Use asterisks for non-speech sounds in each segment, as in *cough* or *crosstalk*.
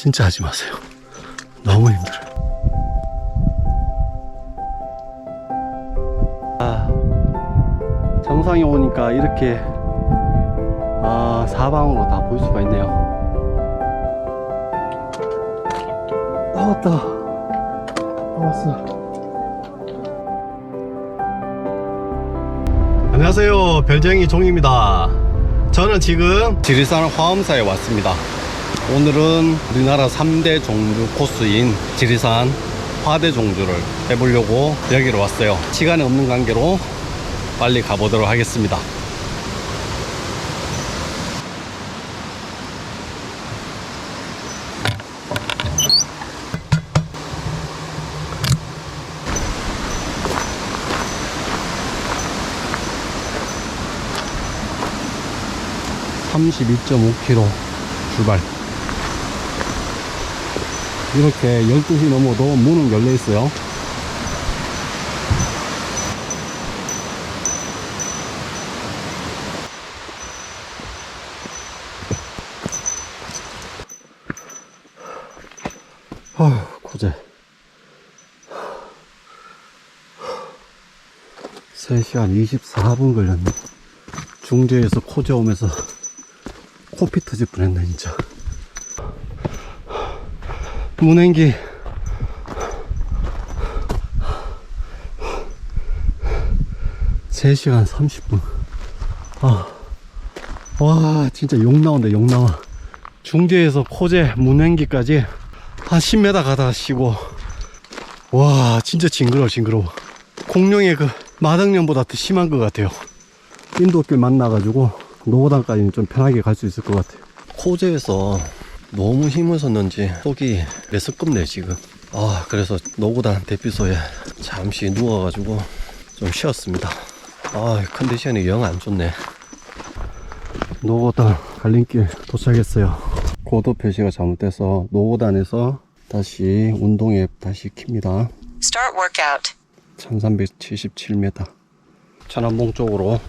진짜 하지 마세요. 너무 힘들어요. 아, 정상에 오니까 이렇게 아, 사방으로 다 볼 수가 있네요. 나왔다. 나왔어. 안녕하세요. 별쟁이 종입니다. 저는 지금 지리산 화엄사에 왔습니다. 오늘은 우리나라 3대 종주 코스인 지리산 화대 종주를 해보려고 여기로 왔어요. 시간이 없는 관계로 빨리 가보도록 하겠습니다. (32.5km) 출발 이렇게 12시 넘어도 문은 열려 있어요. 아휴 고제 3시간 24분 걸렸네. 중제에서 코제 오면서 코피 터질 뻔했네 진짜 문행기. 세시간 30분. 아, 와 진짜 욕 나온다 욕 나와. 중제에서 코제 문행기까지 한 10m 가다가 쉬고. 와 진짜 징그러워 징그러워. 공룡의 그 마당령보다 더 심한 것 같아요. 인도길 만나가지고 노고단까지는 좀 편하게 갈 수 있을 것 같아요. 코제에서 너무 힘을 썼는지 속이 메스껍네 지금. 아 그래서 노고단 대피소에 잠시 누워가지고 좀 쉬었습니다. 아 컨디션이 영 안 좋네. 노고단 갈림길 도착했어요. 고도 표시가 잘못돼서 노고단에서 다시 운동에 다시 킵니다. Start workout. 1377m 천안봉 쪽으로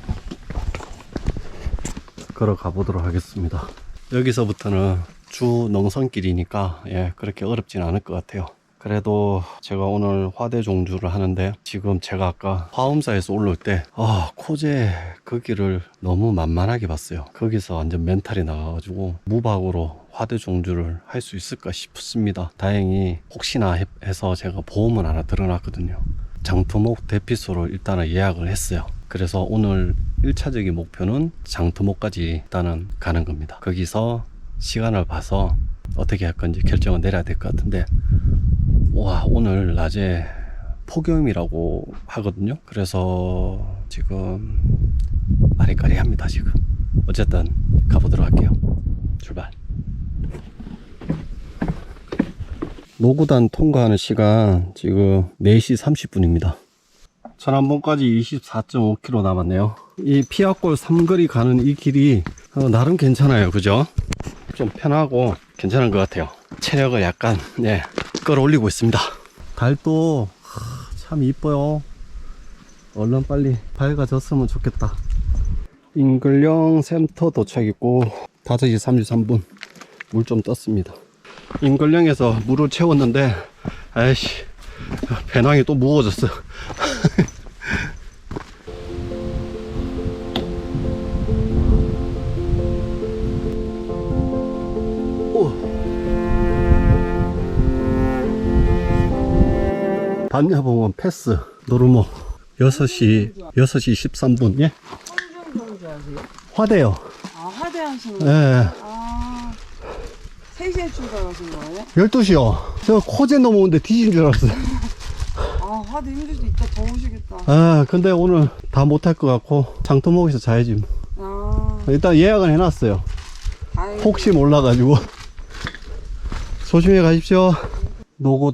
걸어가 보도록 하겠습니다. 여기서부터는 주 농선길이니까 예 그렇게 어렵진 않을 것 같아요 그래도 제가 오늘 화대 종주를 하는데 지금 제가 아까 화엄사에서 올라올 때 아 코제 그 길을 너무 만만하게 봤어요 거기서 완전 멘탈이 나가가지고 무박으로 화대 종주를 할 수 있을까 싶습니다 다행히 혹시나 해- 해서 제가 보험을 하나 들어놨거든요 장토목 대피소를 일단은 예약을 했어요. 그래서 오늘 1차적인 목표는 장토목까지 일단은 가는 겁니다. 거기서 시간을 봐서 어떻게 할 건지 결정을 내려야 될 것 같은데, 와, 오늘 낮에 폭염이라고 하거든요. 그래서 지금 아리까리합니다, 지금. 어쨌든 가보도록 할게요. 출발. 노구단 통과하는 시간 지금 4시 30분입니다. 천안봉까지 24.5km 남았네요. 이 피아골 삼거리 가는 이 길이 어, 나름 괜찮아요. 그죠? 좀 편하고 괜찮은 것 같아요. 체력을 약간 네, 끌어올리고 있습니다. 달도 하, 참 이뻐요. 얼른 빨리 밝아졌으면 좋겠다. 인글령 센터 도착했고 5시 33분 물 좀 떴습니다. 인걸령에서 물을 채웠는데 아이씨 배낭이 또 무거워졌어 *laughs* 반야봉원 패스 노르모. 6시 6시 13분. 예? 화대요. 아 화대 하시는 예 거예요? 아 3시에 출발하신 거예요? 12시요. 저 코제 넘어오는데 뒤진 줄 알았어요. 아 화대 힘들 수 있다. 더우시겠다. 아 근데 오늘 다 못할 것 같고 장토목에서 자야지 뭐. 아. 일단 예약은 해놨어요. 다행이다. 혹시 몰라가지고. 조심히 가십시오. 노고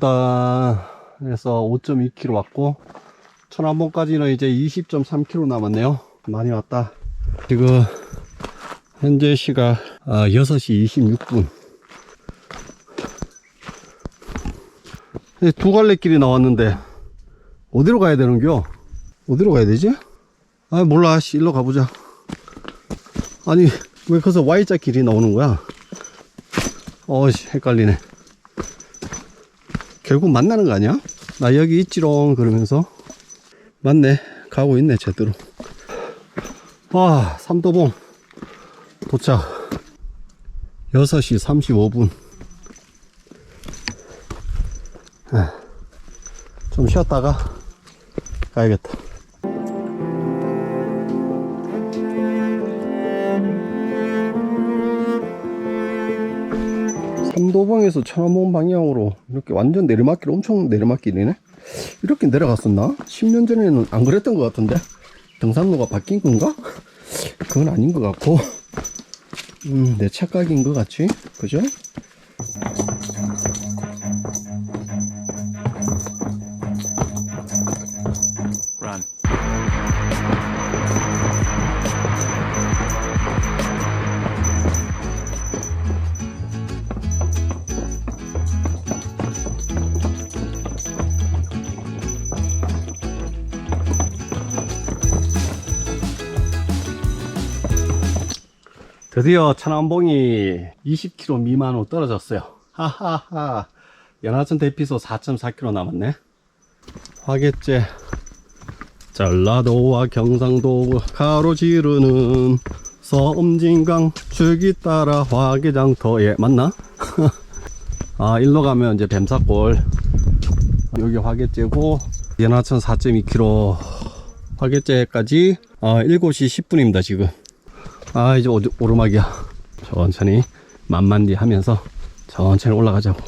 단에서 5.2km 왔고 천안봉까지는 이제 20.3km 남았네요. 많이 왔다. 지금 현재 시각 아, 6시 26분. 두 갈래 길이 나왔는데 어디로 가야 되는겨? 어디로 가야 되지? 아 몰라. 씨 일로 가보자. 아니 왜 거기서 Y자 길이 나오는 거야? 어씨 헷갈리네 결국 만나는 거 아니야? 나 여기 있지롱 그러면서. 맞네. 가고 있네 제대로. 와 삼도봉. 도착. 6시 35분. 좀 쉬었다가 가야겠다 삼도봉에서 천안봉 방향으로 이렇게 완전 내리막길 엄청 내리막길이네 이렇게 내려갔었나? 10년 전에는 안 그랬던 것 같은데 등산로가 바뀐 건가? 그건 아닌 것 같고 음, 내 착각인 것 같지? 그죠? 드디어 천안봉이 20km 미만으로 떨어졌어요. 하하하. 연하천 대피소 4.4km 남았네. 화개째. 전라도와 경상도 가로지르는 섬진강 줄기 따라 화개장터. 예, 맞나? *laughs* 아, 일로 가면 이제 뱀사골. 여기 화개째고, 연하천 4.2km. 화개째까지, 아, 7시 10분입니다, 지금. 아 이제 오, 오르막이야. 천천히 만만디 하면서 천천히 올라가자고.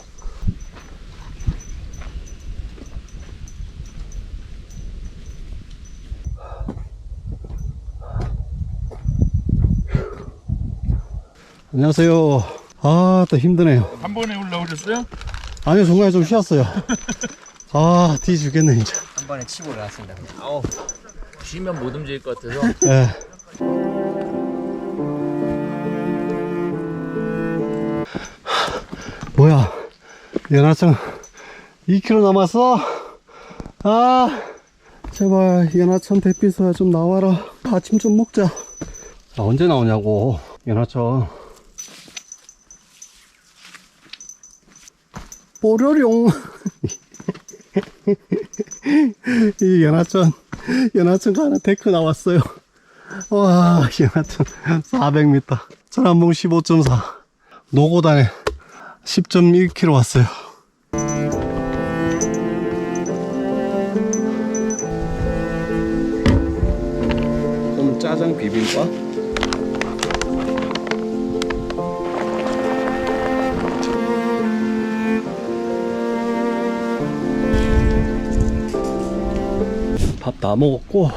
안녕하세요. 아 또 힘드네요. 한 번에 올라오셨어요? 아니요 중간에 좀 쉬었어요. *laughs* 아 뒤죽겠네 진짜. 한 번에 치고 올라왔습니다. 아우 쉬면 못 움직일 것 같아서. 예. 뭐야, 연하청 2km 남았어? 아, 제발 연하천 대피소야 좀 나와라. 아침 좀 먹자. 아, 언제 나오냐고, 연하천. 뽀려룡. *laughs* 이 연하천, 연하천 가는 데크 나왔어요. 와, 연하천 400m. 천안봉 15.4. 노고단에 10.1km 왔어요. 그럼 짜장 비빔밥? 밥 다 먹었고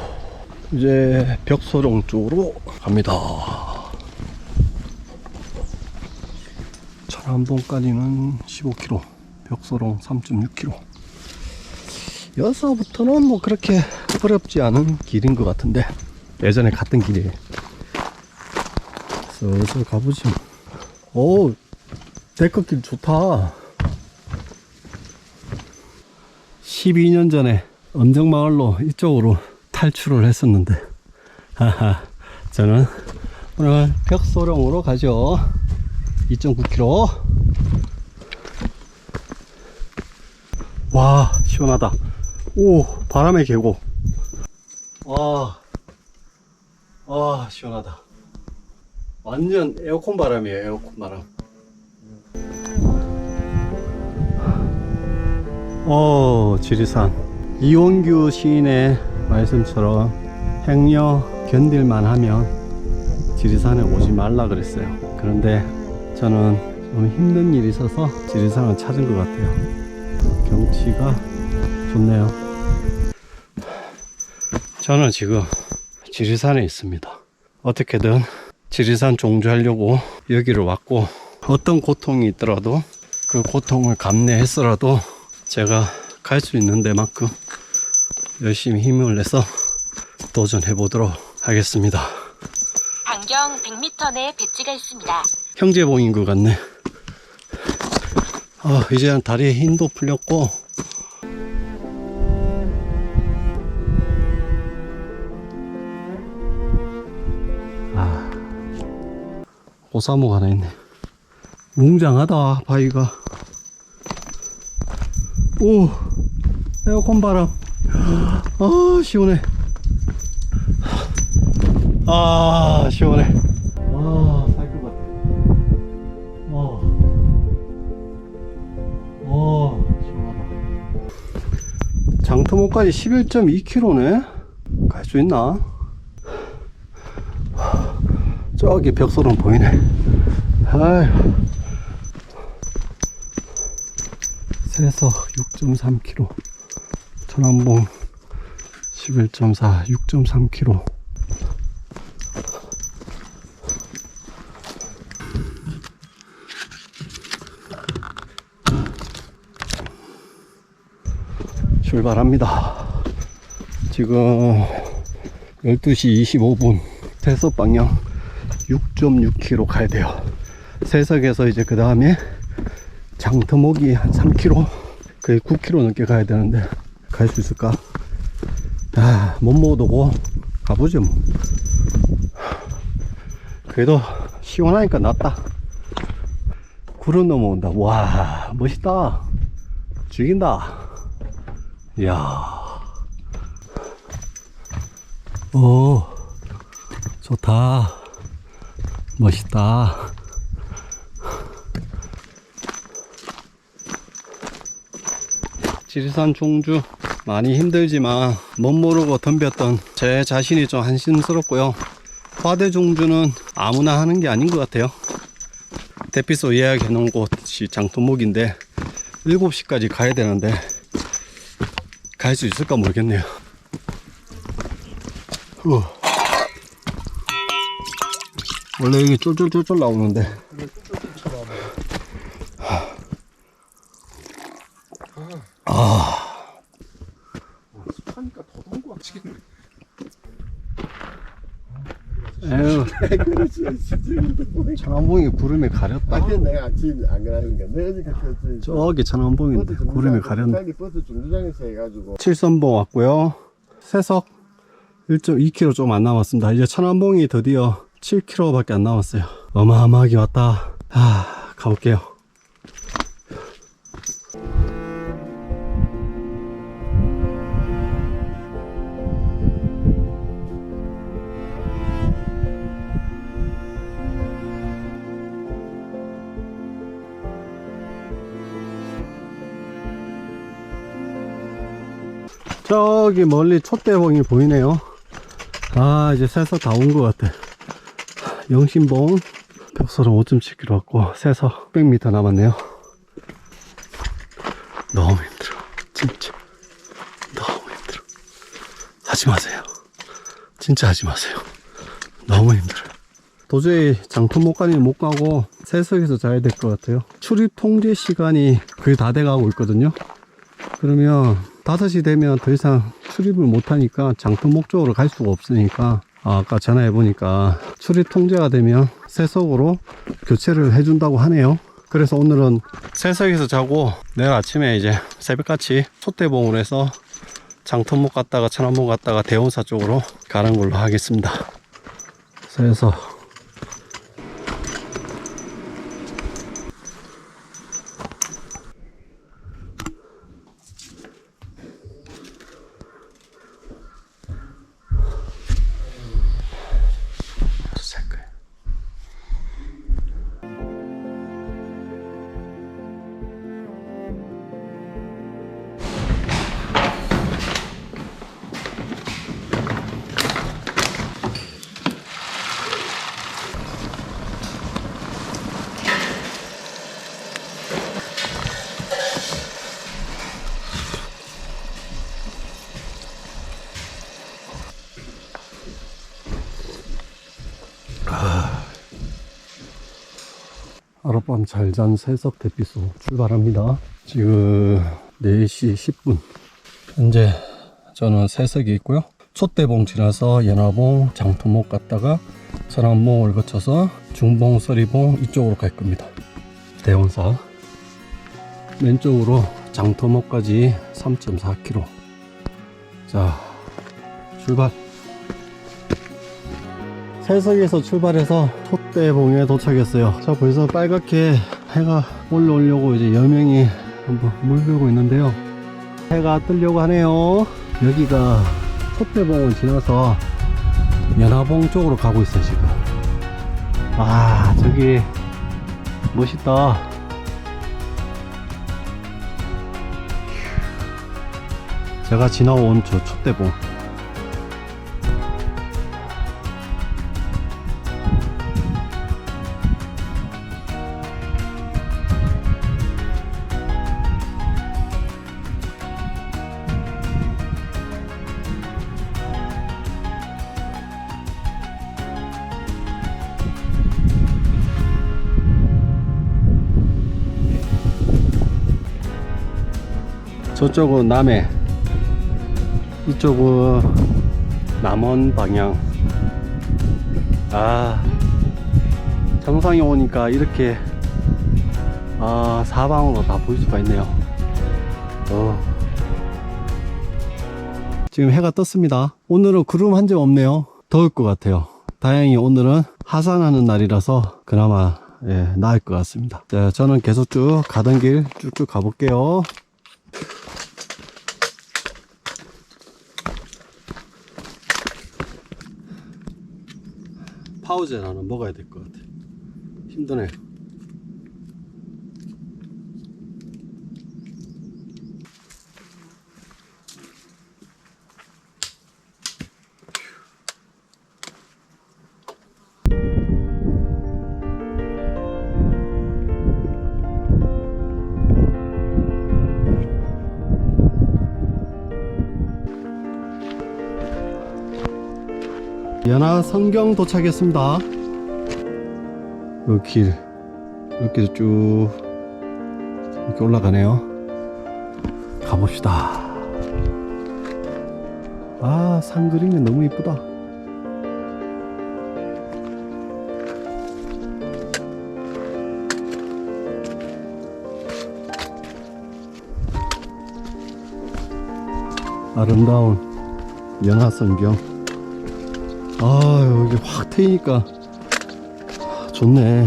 이제 벽소룡 쪽으로 갑니다. 천안봉까지는 15km, 벽소룡 3.6km. 여기서부터는 뭐 그렇게 어렵지 않은 길인 것 같은데 예전에 갔던 길이에요. 슬슬 가보지. 뭐. 오, 데크길 좋다. 12년 전에 엄정마을로 이쪽으로 탈출을 했었는데 하하 저는 오늘 벽소룡으로 가죠 2.9km 와 시원하다. 오 바람의 계곡. 와, 와 시원하다. 완전 에어컨 바람이에요 에어컨 바람. 어, 지리산. 이원규 시인의 말씀처럼 행여 견딜만 하면 지리산에 오지 말라 그랬어요. 그런데 저는 좀 힘든 일이 있어서 지리산을 찾은 것 같아요. 경치가 좋네요. 저는 지금 지리산에 있습니다. 어떻게든 지리산 종주하려고 여기를 왔고 어떤 고통이 있더라도 그 고통을 감내했어라도 제가 갈 수 있는 데만큼 열심히 힘을 내서 도전해 보도록 하겠습니다. 반경 100m 내 배지가 있습니다. 형제봉인 것 같네. 아, 이제는 다리에 힘도 풀렸고, 아, 오사무가 하나 있네. 웅장하다 바위가. 오 에어컨 바람. 아 시원해. 아 시원해 장터목까지 11.2km네? 갈 수 있나? 저기 벽소름 보이네. 아휴. 세서 6.3km 천안봉 11.4 6.3km 출발합니다. 지금 12시 25분 세석 방향 6.6km 가야 돼요. 세석에서 이제 그 다음에 장터목이 한 3km 거의 9km 넘게 가야 되는데 갈 수 있을까? 아, 못못 오고 가보죠 뭐. 그래도 시원하니까 낫다. 구름 넘어온다. 와 멋있다. 죽인다 이야. 오 좋다. 멋있다. 지리산 종주 많이 힘들지만 못 모르고 덤볐던 제 자신이 좀 한심스럽고요. 화대 종주는 아무나 하는 게 아닌 것 같아요. 대피소 예약해 놓은 곳이 장토목인데 7시까지 가야 되는데 갈 수 있을까 모르겠네요. 후. 원래 여기 쫄쫄쫄쫄 나오는데 에휴. 천안봉이 구름에 가렸다. 밖에 내가 아침 안 가라니까 내가 어제 갔었지 저기 천안봉인데 구름에 가렸네. 버스 중주장에서 해가지고. 칠선봉 왔고요. 세석 1.2km 좀 안 남았습니다. 이제 천안봉이 드디어 7km 밖에 안 남았어요. 어마어마하게 왔다. 아 가볼게요 저기 멀리 촛대봉이 보이네요. 아 이제 세서 다 온 것 같아. 영신봉 벽소름 5.7km 왔고 세서 600m 남았네요. 너무 힘들어. 진짜. 너무 힘들어. 하지 마세요. 진짜 하지 마세요. 너무 힘들어요. 도저히 장터목까지는 못 가고 세석에서 자야 될 것 같아요. 출입 통제 시간이 거의 다 돼가고 있거든요. 그러면 5시 되면 더 이상 출입을 못하니까 장터 목적으로 갈 수가 없으니까 아, 아까 전화해 보니까 출입 통제가 되면 세석으로 교체를 해준다고 하네요. 그래서 오늘은 세석에서 자고 내일 아침에 이제 새벽같이 솥대봉으로 해서 장터목 갔다가 천안봉 갔다가 대원사 쪽으로 가는 걸로 하겠습니다. 세석 하룻밤 잘잔 세석 대피소 출발합니다. 지금 4시 10분. 현재 저는 세석에 있고요. 촛대봉 지나서 연화봉, 장토목 갔다가 천안봉을 거쳐서 중봉, 서리봉 이쪽으로 갈 겁니다. 대원사. 왼쪽으로 장토목까지 3.4km. 자, 출발. 세석에서 출발해서 촛대봉에 도착했어요. 자, 벌써 빨갛게 해가 올라오려고 이제 여명이 한번 물들고 있는데요. 해가 뜨려고 하네요. 여기가 석대봉을 지나서 연화봉 쪽으로 가고 있어요, 지금. 아, 저기 멋있다. 제가 지나온 저 촛대봉. 저쪽은 남해, 이쪽은 남원 방향. 아, 정상에 오니까 이렇게 아, 사방으로 다 볼 수가 있네요. 어. 지금 해가 떴습니다. 오늘은 구름 한 점 없네요. 더울 것 같아요. 다행히 오늘은 하산하는 날이라서 그나마 예, 나을 것 같습니다. 자, 저는 계속 쭉 가던 길 쭉쭉 가볼게요. 파우젤 하나 먹어야 될 것 같아. 힘드네. 연화 성경 도착했습니다. 이 길, 이렇게 쭉 이렇게 올라가네요. 가봅시다. 아, 산 그림이 너무 이쁘다. 아름다운 연화 성경. 아 여기 확 트이니까. 좋네.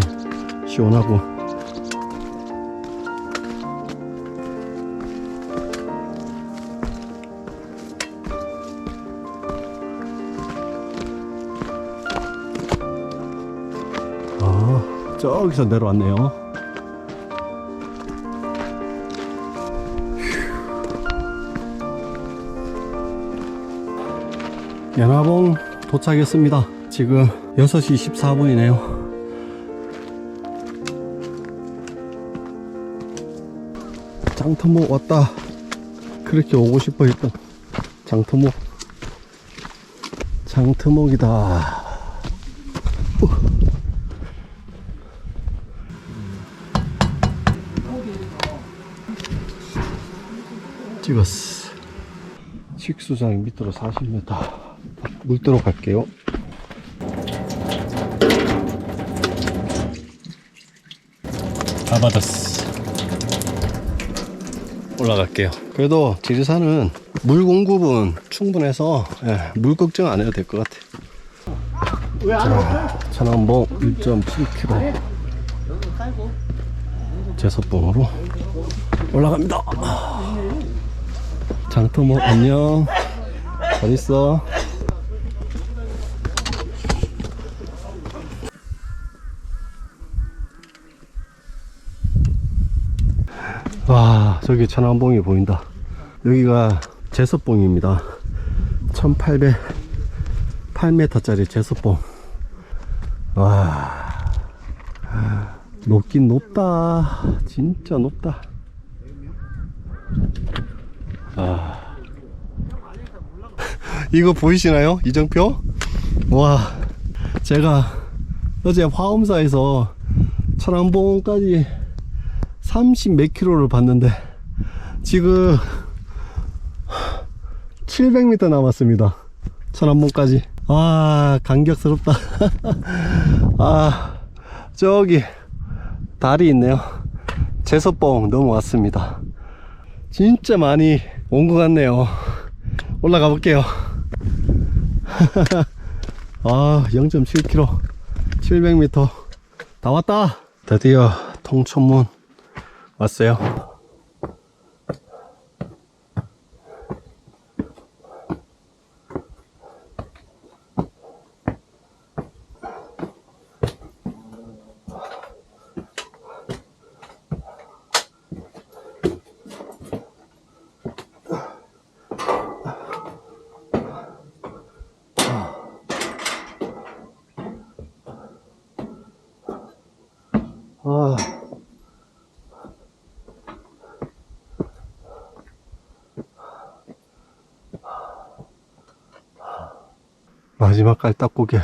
시원하고. 아 저기서 내려왔네요. 연화봉 도착했습니다. 지금 6시 14분이네요. 장터목 왔다. 그렇게 오고 싶어 했던 장터목. 장터목이다. 우. 찍었어. 식수장 밑으로 40m. 물도로 갈게요. 다 받았어. 올라갈게요. 그래도 지리산은 물 공급은 충분해서 예, 물 걱정 안 해도 될 것 같아. 자, 천안봉 1.7km 제석봉으로 올라갑니다. 장터모 안녕. 잘 있어. 와 저기 천안봉이 보인다. 여기가 제석봉입니다. 1808m짜리 제석봉. 와 높긴 높다. 진짜 높다. 아. *laughs* 이거 보이시나요? 이정표? 와 제가 어제 화엄사에서 천안봉까지 30 몇 킬로를 봤는데 지금 700m 남았습니다. 천안봉까지. 아 감격스럽다. *laughs* 아 저기 달이 있네요. 제석봉 넘어왔습니다. 진짜 많이 온 것 같네요. 올라가 볼게요. *laughs* 아 0.7km 700m 다 왔다. 드디어 통천문 왔어요. 깔딱고개.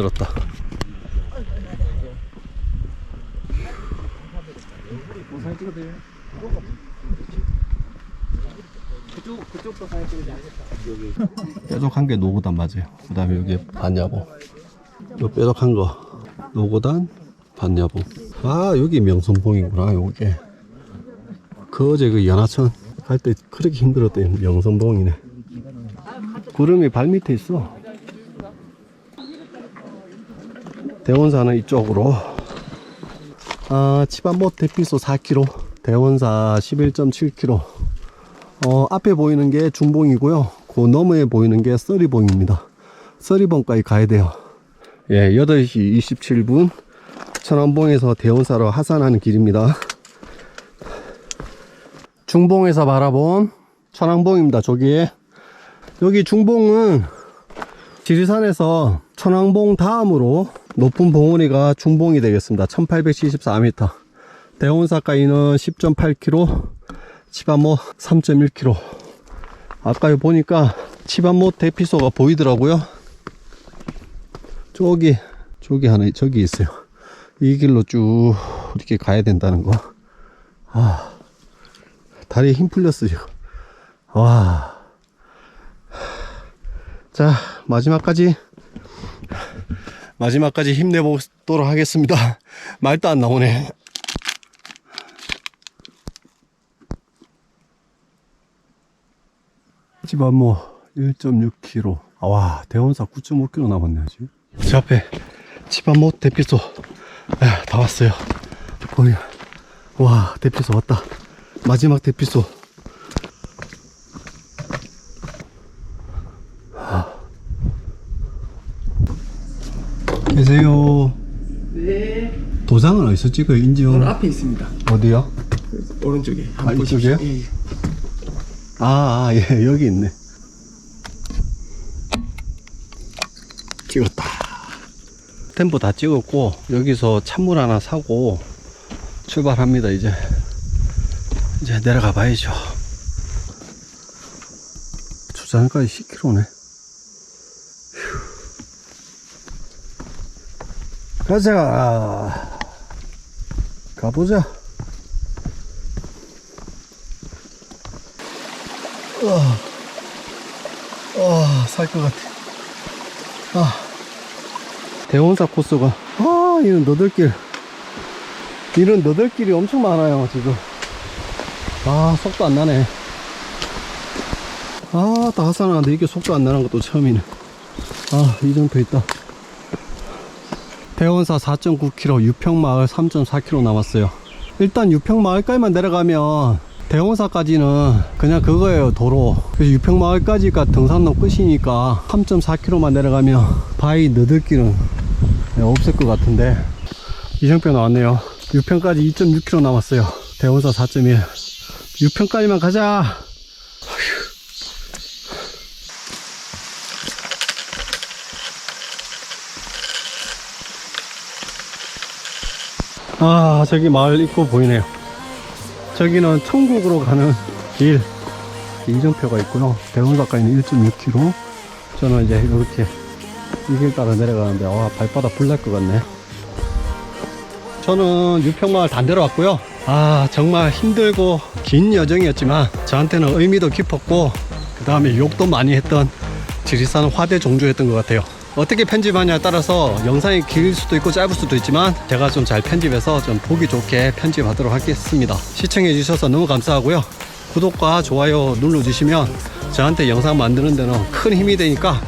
들었다. 뾰족한 게 노고단 맞아요. 그 다음에 여기 반야봉. 요 뾰족한 거 노고단 반야봉. 아 여기 명성봉이구나 요게. 그 어제 그 연하천 갈 때 그렇게 힘들었던 명성봉이네. 구름이 발 밑에 있어. 대원사는 이쪽으로. 아, 치반못 대피소 4km, 대원사 11.7km. 어, 앞에 보이는 게 중봉이고요. 그 너머에 보이는 게 써리봉입니다. 써리봉까지 가야 돼요. 예, 8시 27분. 천안봉에서 대원사로 하산하는 길입니다. 중봉에서 바라본 천왕봉입니다. 저기에 여기 중봉은 지리산에서 천왕봉 다음으로 높은 봉우리가 중봉이 되겠습니다. 1874m. 대원사까지는 10.8km, 치반못 3.1km. 아까 보니까 치반못 대피소가 보이더라고요. 저기, 저기 하나, 저기 있어요. 이 길로 쭉 이렇게 가야 된다는 거. 아. 다리에 힘 풀렸어 지금 와. 자 마지막까지 마지막까지 힘내보도록 하겠습니다. *laughs* 말도 안 나오네. 집안 뭐 1.6km 아, 와 대원사 9.5km 남았네 아직 제 앞에 집안모 대피소. 아, 다 왔어요. 거의. 와 대피소 왔다. 마지막 대피소. 계세요. 네. 도장은 어디서 찍어요? 인지원 바로 앞에 있습니다. 어디요? 오른쪽에. 아, 한번 보십시오. 이쪽이요? 예, 예. 아, 아, 예, *laughs* 여기 있네. 찍었다. 템포 다 찍었고, 여기서 찬물 하나 사고, 출발합니다, 이제. 이제 내려가 봐야죠. 주차장까지 10km네. 가자. 가보자. 어, 어, 살것 같아. 아, 대원사 코스가, 아, 이런 너들길. 이런 너들길이 엄청 많아요, 지금. 아, 속도 안 나네. 아, 다 하산하는데 이게 속도 안 나는 것도 처음이네. 아, 이 정도 있다. 대원사 4.9km, 유평마을 3.4km 남았어요. 일단 유평마을까지만 내려가면 대원사까지는 그냥 그거예요, 도로. 그래서 유평마을까지가 등산로 끝이니까 3.4km만 내려가면 바위 너들길은 없을 것 같은데. 이정표 나왔네요. 유평까지 2.6km 남았어요. 대원사 4.1. 유평까지만 가자. 아, 저기 마을 입구 보이네요. 저기는 천국으로 가는 길. 이정표가 있고요. 대원사까지는 1.6km. 저는 이제 이렇게 이 길 따라 내려가는데, 와, 발바닥 불날 것 같네. 저는 유평마을 다 내려왔고요. 아, 정말 힘들고 긴 여정이었지만 저한테는 의미도 깊었고, 그 다음에 욕도 많이 했던 지리산 화대 종주였던 것 같아요. 어떻게 편집하냐에 따라서 영상이 길 수도 있고 짧을 수도 있지만 제가 좀 잘 편집해서 좀 보기 좋게 편집하도록 하겠습니다. 시청해 주셔서 너무 감사하고요. 구독과 좋아요 눌러주시면 저한테 영상 만드는 데는 큰 힘이 되니까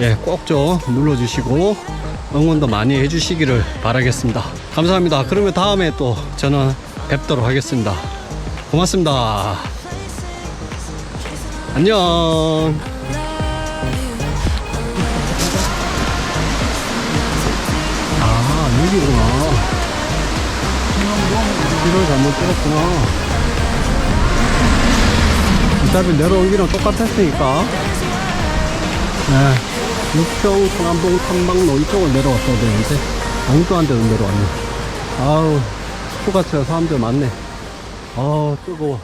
예, 꼭 좀 눌러주시고 응원도 많이 해주시기를 바라겠습니다. 감사합니다. 그러면 다음에 또 저는 뵙도록 하겠습니다. 고맙습니다. 안녕. 아, 여기구나. 길을 잘못 들었구나. 어차피 길은 똑같았으니까. 네. 육평, 성암동, 탐방로 이쪽을 내려왔어야 되는데, 아무도 안 되는 데로 왔네. 아우, 휴가철 사람들 많네. 아우, 뜨거워.